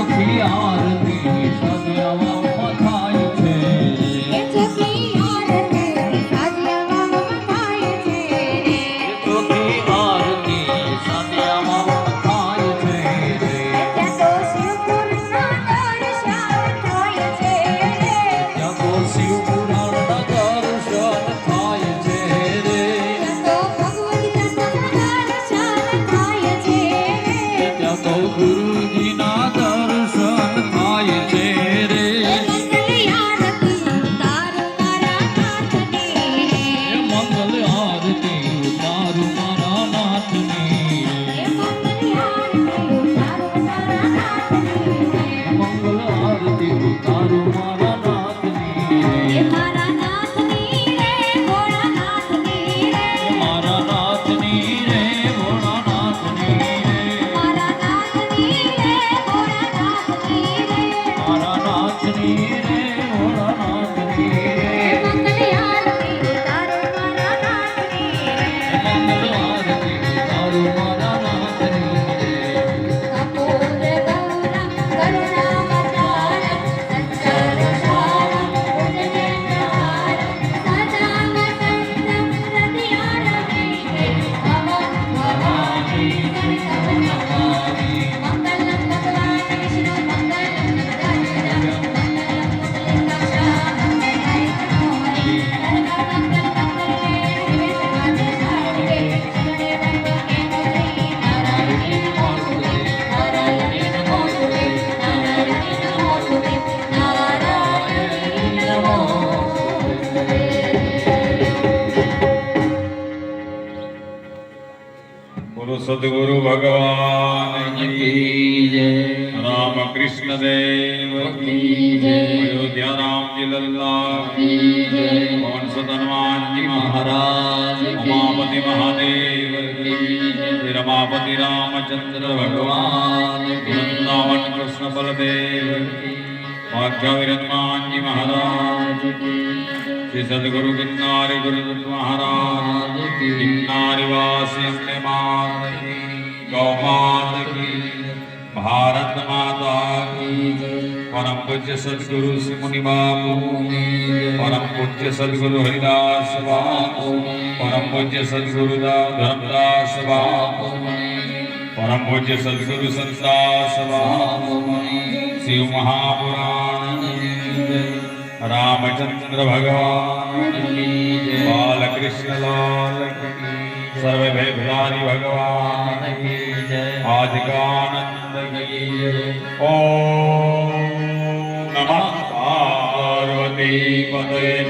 সখী আর দিন সাজাওয়া સદગુરુ ભગવાન રામકૃષ્ણ દેવ અયોધ્યા રામજી લલ્લા પવન સદનવાનજી મહારાજ ઉમાપતિ મહાદેવ રમાપતિ રામચંદ્ર ભગવાન વૃંદાવન કૃષ્ણ બલદેવ ભાગ્યવિરમાનજી મહારાજ श्री सदगुरु किन्नारे गुरु महाराज किन्नारी वासी गौमात की भारत माता की। परम पूज्य सदगुरु श्री मुनि बाबू परम पूज्य सदगुरु हरिदास बाबू परम पूज्य सदगुरु धर्मदास बाबू परम पूज्य सदगुरु संतास बाबू शिव महापुराण रामचंद्र भगवान बालकृष्ण लाल सर्व भगवान आज का ओम नमः पार्वती पदेन